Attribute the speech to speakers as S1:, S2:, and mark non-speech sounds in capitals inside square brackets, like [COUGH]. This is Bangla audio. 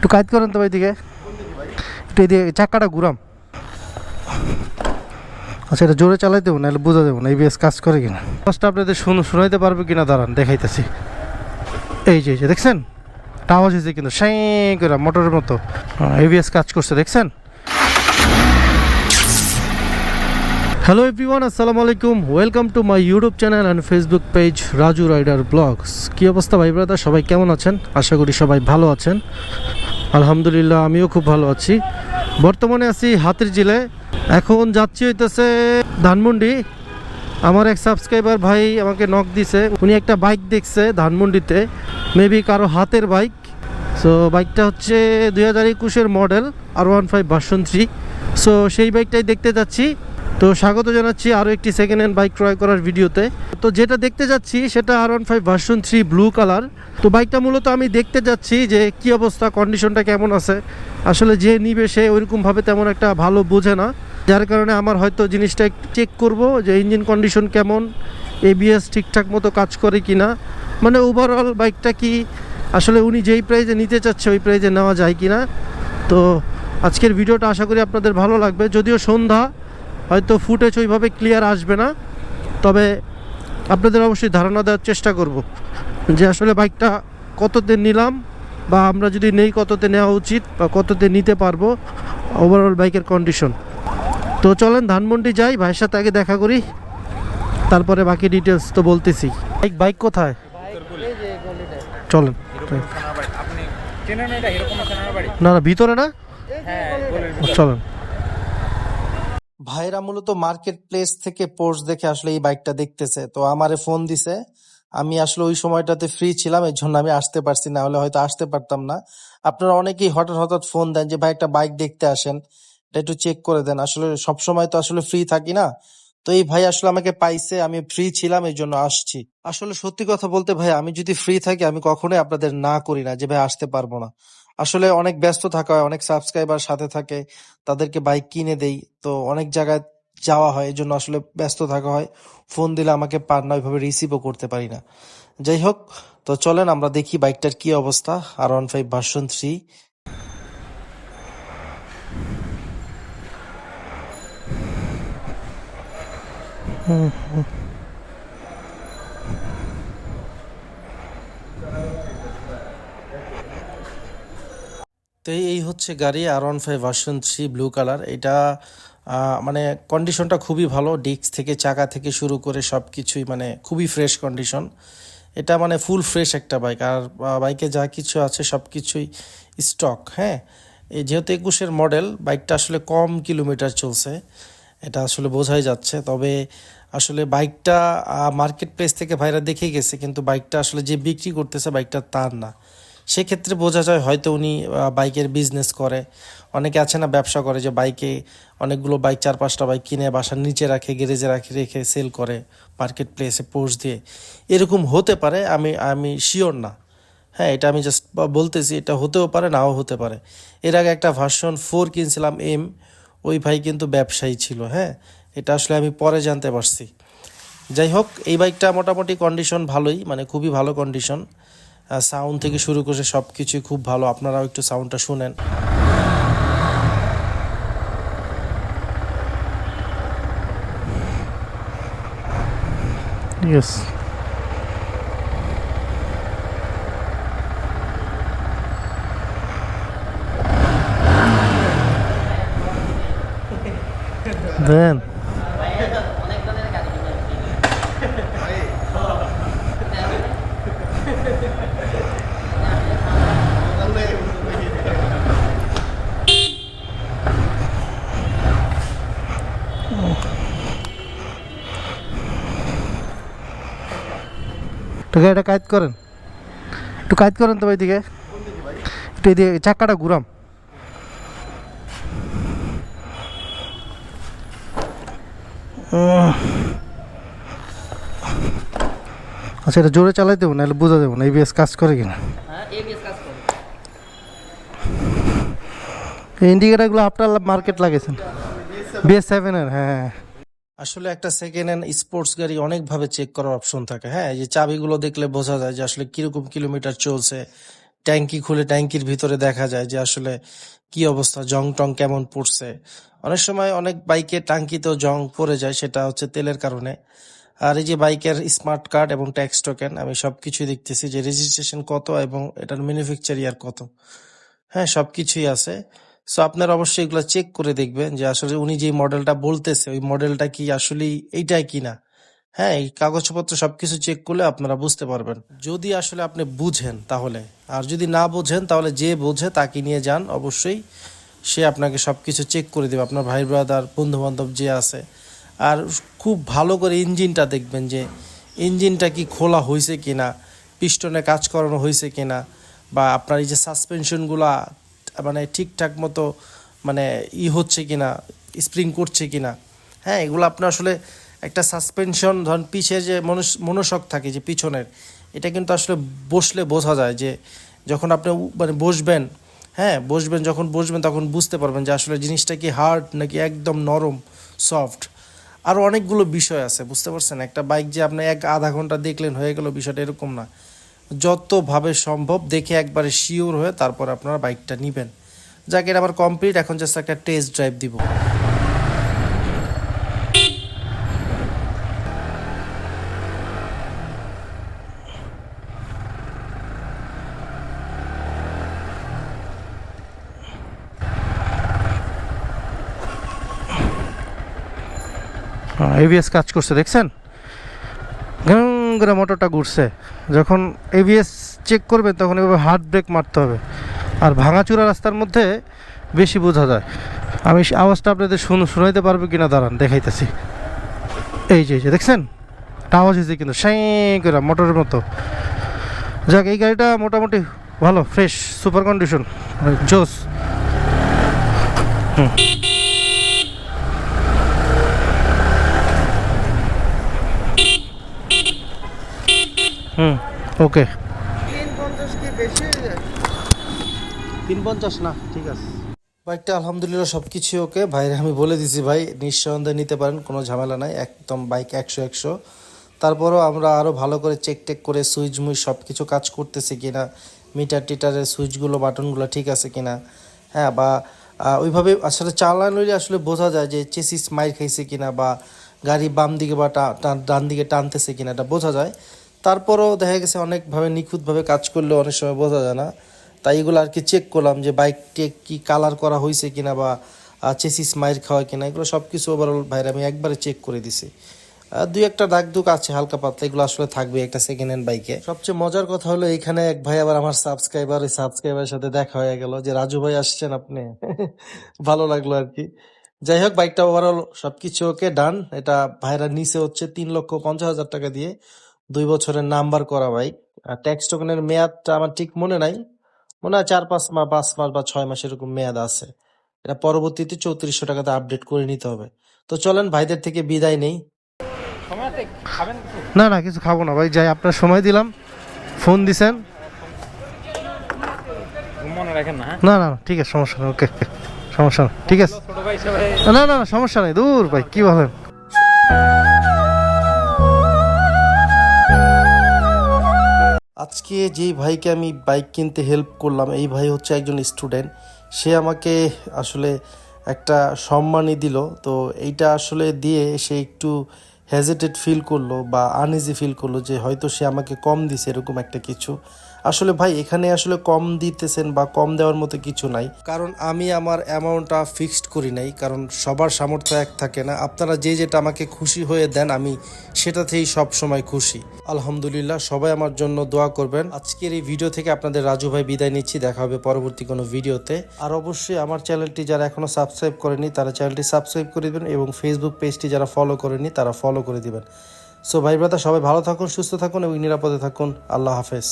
S1: একটু কাজ করেন তো এদিকে একটু এদিকে চাক্কাটা ঘুরাম। আচ্ছা এটা জোরে চালাই দেবো নাহলে বোঝা দেবো না এবিএস কাজ করে কিনা। ফার্স্ট আপনাদের শুনো, শোনাইতে পারবে কিনা দাঁড়ান, দেখাইতেছি। এই যে এই যে, দেখছেন? একটা আওয়াজ হয়েছে কিন্তু সাই করে মোটরের মতো। এবিএস কাজ করছে, দেখছেন? হ্যালো এভরিওয়ান আসসালামু আলাইকুম। Welcome to my YouTube channel and Facebook page Raju rider vlogs কী অবস্থা ভাই ব্রাদার সবাই কেমন আছেন? আশা করি সবাই ভালো আছেন। আলহামদুলিল্লাহ, আমিও খুব ভালো আছি। বর্তমানে আছি হাতির জিলে এখন যাচ্ছি হইতেছে ধানমন্ডি। আমার এক সাবস্ক্রাইবার ভাই আমাকে নক দিছে। উনি একটা বাইক দেখছে ধানমন্ডিতে। মেবি কারও হাতের বাইক সো বাইকটা হচ্ছে দুই হাজার একুশের model R one five version three so সেই বাইকটাই দেখতে যাচ্ছি। তো স্বাগত জানাচ্ছি আরও একটি সেকেন্ড হ্যান্ড বাইক ক্রয় করার ভিডিওতে। তো যেটা দেখতে যাচ্ছি, সেটা R one five version three blue colour তো বাইকটা মূলত আমি দেখতে যাচ্ছি যে কি অবস্থা কন্ডিশনটা কেমন আছে। আসলে যে নিবে সে ওইরকমভাবে তেমন একটা ভালো বোঝে না। যার কারণে আমার হয়তো জিনিসটা চেক করব যে ইঞ্জিন কন্ডিশন কেমন এবিএস ঠিকঠাক মতো কাজ করে কি না মানে ওভারঅল বাইকটা কি, আসলে উনি যেই প্রাইজে নিতে চাচ্ছে, ওই প্রাইজে নেওয়া যায় কি না তো আজকের ভিডিওটা আশা করি আপনাদের ভালো লাগবে। যদিও সন্ধ্যা হয়তো ফুটেজ ওইভাবে ক্লিয়ার আসবে না তবে আপনাদের অবশ্যই ধারণা দেওয়ার চেষ্টা করব যে আসলে বাইকটা কততে নিলাম বা আমরা যদি নেই কততে নেওয়া উচিত বা কততে নিতে পারব ওভারঅল বাইকের কন্ডিশন তো চলেন ধানমন্ডি যাই ভাইয়ের সাথে আগে দেখা করি তারপরে বাকি ডিটেলস তো বলতেছি। বাইক বাইক কোথায়? চলেন। না না ভিতরে না?
S2: হ্যাঁ
S1: চলেন। ভাইরা মূলত মার্কেট প্লেস থেকে পোস্ট দেখে আসলে এই বাইকটা দেখতেছে। তো আমারে ফোন দিছে, আমি আসলে ওই সময়টাতে ফ্রি ছিলাম এর জন্য আমি আসতে পারছি না, হলে হয়তো আসতে পারতাম না। আপনারা অনেকেই হঠাৎ হঠাৎ ফোন দেন যে, ভাই, একটা বাইক দেখতে আসেন, এটা একটু চেক করে দেন। আসলে সব সময় তো আসলে ফ্রি থাকি না। তো এই ভাই আসলে আমাকে পাইছে, আমি ফ্রি ছিলাম এই জন্য আসছি। আসলে সত্যি কথা বলতে ভাই, আমি যদি ফ্রি থাকি, আমি কখনোই আপনাদের না করি না যে, ভাই, আসতে পারব না। আসলে অনেক ব্যস্ত থাকা হয়, অনেক সাবস্ক্রাইবার সাথে থাকে, তাদেরকে বাইক কিনে দেই। তো অনেক জায়গায় যাওয়া হয় এই জন্য আসলে ব্যস্ত থাকা হয়। ফোন দিলে আমাকে পার না, ওইভাবে রিসিভও করতে পারি না। যাই হোক, তো চলেন আমরা দেখি বাইকটার কি অবস্থা। R one five version three তো এই- হচ্ছে গাড়ি R one five version three blue colour এটা মানে কন্ডিশনটা খুবই ভালো। ডিস্ক থেকে চাকা থেকে শুরু করে সব কিছুই মানে খুবই ফ্রেশ কন্ডিশন এটা মানে ফুল ফ্রেশ একটা বাইক আর বাইকে যা কিছু আছে সব কিছুই স্টক হ্যাঁ? এই যেহেতু একুশের মডেল বাইকটা আসলে কম কিলোমিটার চলছে। এটা আসলে বোঝাই যাচ্ছে। তবে আসলে বাইকটা মার্কেট প্লেস থেকে ভাইরা দেখে গেছে, কিন্তু বাইকটা আসলে যে বিক্রি করতেছে বাইকটা তার না। সেক্ষেত্রে বোঝা যায় হয়তো উনি বাইকের বিজনেস করে। অনেকে আছে না, ব্যবসা করে যে বাইকে অনেকগুলো বাইক, চার পাঁচটা বাইক কিনে বাসার নিচে রাখে গ্যারেজে রাখে, রেখে সেল করে মার্কেট প্লেসে পোস্ট দিয়ে। এরকম হতে পারে, আমি আমি শিওর না। হ্যাঁ এটা আমি জাস্ট বলতেছি, এটা হতেও পারে, নাও হতে পারে। এর আগে একটা ভার্সন ফোর কিনছিলাম এম ওই ভাই কিন্তু ব্যবসায়ী ছিল হ্যাঁ? এটা আসলে আমি পরে জানতে পারছি। যাই হোক, এই বাইকটা মোটামুটি কন্ডিশন ভালোই মানে খুবই ভালো কন্ডিশন সাউন্ড থেকে শুরু করে সব কিছুই খুব ভালো আপনারাও একটু সাউন্ডটা শুনেন. Then. একটু গাড়িটা কাজ করেন। একটু কাজ করেন তো ওইদিকে একটু এদিকে চাক্কাটা ঘুরাম। আচ্ছা এটা জোরে চালাই দেবো নাহলে বোঝা দেবো না এবিএস কাজ করে কিনা।
S2: কাজ করে।
S1: এই ইন্ডিকেটারগুলো আপনার মার্কেট লাগেছেন বিএস সেভেনের হ্যাঁ। আসলে একটা সেকেন্ড হ্যান্ড স্পোর্টস গাড়ি অনেকভাবে চেক করার অপশন থাকে হ্যাঁ? এই যে চাবিগুলো দেখলে বোঝা যায় যে আসলে কীরকম কিলোমিটার চলছে। ট্যাঙ্কি খুলে ট্যাঙ্কির ভিতরে দেখা যায় যে আসলে কি অবস্থা, জং টং কেমন পড়ছে। অনেক সময় অনেক বাইকে টাঙ্কিতেও জং পড়ে যায়, সেটা হচ্ছে তেলের কারণে। আর এই যে বাইকের স্মার্ট কার্ড এবং ট্যাক্স টোকেন আমি সবকিছু দেখতেছি যে রেজিস্ট্রেশন কত এবং এটার ম্যানুফ্যাকচার ইয়ার কত। হ্যাঁ সবকিছুই আছে। সো আপনারা অবশ্যই এগুলো চেক করে দেখবেন যে আসলে উনি যে মডেলটা বলতেছে, ওই মডেলটা কি আসলে এইটাই কিনা? হ্যাঁ এই কাগজপত্র সবকিছু চেক করলে আপনারা বুঝতে পারবেন। যদি আসলে আপনি বুঝেন তাহলে, আর যদি না বুঝেন তাহলে যে বোঝে তাকে নিয়ে যান, অবশ্যই সে আপনাকে সবকিছু চেক করে দেবে। আপনার ভাই ব্রাদার বন্ধু বান্ধব যে আছে। আর খুব ভালো করে ইঞ্জিনটা দেখবেন যে ইঞ্জিনটা কি খোলা হয়েছে কিনা, পিস্টনে কাজ করানো হয়েছে কিনা, বা আপনার এই যে সাসপেনশনগুলা মানে ঠিকঠাক মতো মানে ই হচ্ছে কিনা স্প্রিং করছে কিনা। হ্যাঁ এগুলো আপনার আসলে একটা সাসপেনশন ধরেন পিছে যে মনস- মনোশক থাকে যে পিছনের, এটা কিন্তু আসলে বসলে বোঝা যায় যে যখন আপনি মানে বসবেন হ্যাঁ বসবেন, যখন বসবেন তখন বুঝতে পারবেন যে আসলে জিনিসটা কি হার্ড নাকি একদম নরম সফট আরও অনেকগুলো বিষয় আছে, বুঝতে পারছেন? একটা বাইক যে আপনি এক আধা ঘণ্টা দেখলেন হয়ে গেল বিষয়টা এরকম না। যতভাবে সম্ভব দেখে একবারে শিওর হয়ে তারপর আপনারা বাইকটা নেবেন। যাকে, এটা আমার কমপ্লিট এখন জাস্ট একটা টেস্ট ড্রাইভ দিব। এবিএস কাজ করছে, দেখছেন? করে মোটরটা ঘুরছে। যখন এবিএস চেক করবেন তখন এভাবে হার্ড ব্রেক মারতে হবে। আর ভাঙাচুরা রাস্তার মধ্যে বেশি বোঝা যায়। আমি আওয়াজটা আপনাদের শুন শোনাইতে পারব কিনা? দাঁড়ান, দেখাইতেছি। এই যে এই যে, দেখছেন? আওয়াজ হয়েছে কিন্তু সাই করে মোটরের মতো। যাক, এই গাড়িটা মোটামুটি ভালো ফ্রেশ সুপার কন্ডিশন জোস। হুম। হুম। ওকে। তিন পঞ্চাশ না ঠিক আছে। বাইকটা আলহামদুলিল্লাহ সব কিছু ওকে। ভাইরে আমি বলে দিছি ভাই নিঃসন্দেহে নিতে পারেন কোনো ঝামেলা নাই। একদম বাইক একশো একশো। তারপরও আমরা আরও ভালো করে চেক টেক করে সুইচ মুইচ সব কিছু কাজ করতেছি কিনা মিটার টিটারের সুইচগুলো বাটনগুলো ঠিক আছে কিনা। হ্যাঁ বা ওইভাবে আসলে চালানোরই আসলে বোঝা যায় যে চেসিস মাইর খাইছে কিনা বা গাড়ি বাম দিকে বা ডান দিকে টানতেছে কিনা এটা বোঝা যায়। তারপরও দেখা গেছে অনেকভাবে নিখুঁতভাবে কাজ করলে অনেক সময় বোঝা যায় না। তাই এগুলো আর কি চেক করলাম যে বাইকটি কি কালার করা হয়েছে কিনা বা চেসিস মাইর খাওয়া কিনা, এগুলো সব কিছু ওভারঅল ভাইরা আমি একবারে চেক করে দিছি। দুই একটা দাগ দুক আছে, হালকা পাতলা, এগুলো আসলে থাকবে একটা সেকেন্ড হ্যান্ড বাইকে সবচেয়ে মজার কথা হলো এখানে এক ভাই আবার আমার সাবস্ক্রাইবার ওই সাবস্ক্রাইবারের সাথে দেখা হয়ে গেল যে রাজু ভাই আসছেন আপনি। [LAUGHS] ভালো লাগল আর কি। যাই হোক বাইকটা ওভারঅল সবকিছু ওকে ডান এটা ভাইরা নিচে হচ্ছে তিন লক্ষ পঞ্চাশ হাজার টাকা দিয়ে। দুই বছরের নাম্বার করা ভাই। আর ট্যাক্স টোকেনের মেয়াদটা আমার ঠিক মনে নাই। মনে হয় চার পাঁচ মাস পাঁচ মাস বা ছয় মাস এরকম মেয়াদ আছে। এটা পরবর্তীতে চৌত্রিশশো টাকাতে আপডেট করে নিতে হবে। তো চলেন ভাইদের থেকে বিদায় নেই। না না কিছু খাব না ভাই যাই আপনার সময় দিলাম। ফোন দিছেন?
S2: মনে রাখেন না হ্যাঁ?
S1: না না ঠিক আছে সমস্যা নেই ওকে সমস্যা নেই ঠিক আছে। না না না সমস্যা নেই দূর ভাই কি বলেন? আজকে যেই ভাইকে আমি বাইক কিনতে হেল্প করলাম, এই ভাই হচ্ছে একজন স্টুডেন্ট সে আমাকে আসলে একটা সম্মানই দিল। তো এইটা আসলে দিয়ে সে একটু হেজিটেড ফিল করল বা আনইজি ফিল করল যে হয়তো সে আমাকে কম দিছে এরকম একটা কিছু। আসলে ভাই, এখানে আসলে কম দিতেছেন বা কম দেওয়ার মতো কিছু নাই। কারণ আমি আমার অ্যামাউন্টটা ফিক্সড করি নাই, কারণ সবার সামর্থ্য এক থাকে না। আপনারা যে যেটা আমাকে খুশি হয়ে দেন, আমি সেটাতেই সব সময় খুশি। আলহামদুলিল্লাহ, সবাই আমার জন্য দোয়া করবেন। আজকের এই ভিডিও থেকে আপনাদের রাজু ভাই বিদায় নিচ্ছি। দেখা হবে পরবর্তী কোনো ভিডিওতে আর অবশ্যই আমার চ্যানেলটি যারা এখনও সাবস্ক্রাইব করেনি, তারা চ্যানেলটি সাবস্ক্রাইব করে দিবেন এবং ফেসবুক পেজটি যারা ফলো করেনি, তারা ফলো করে দিবেন। সো ভাই ব্রাদার সবাই ভালো থাকুন, সুস্থ থাকুন এবং নিরাপদে থাকুন। আল্লাহ হাফেজ।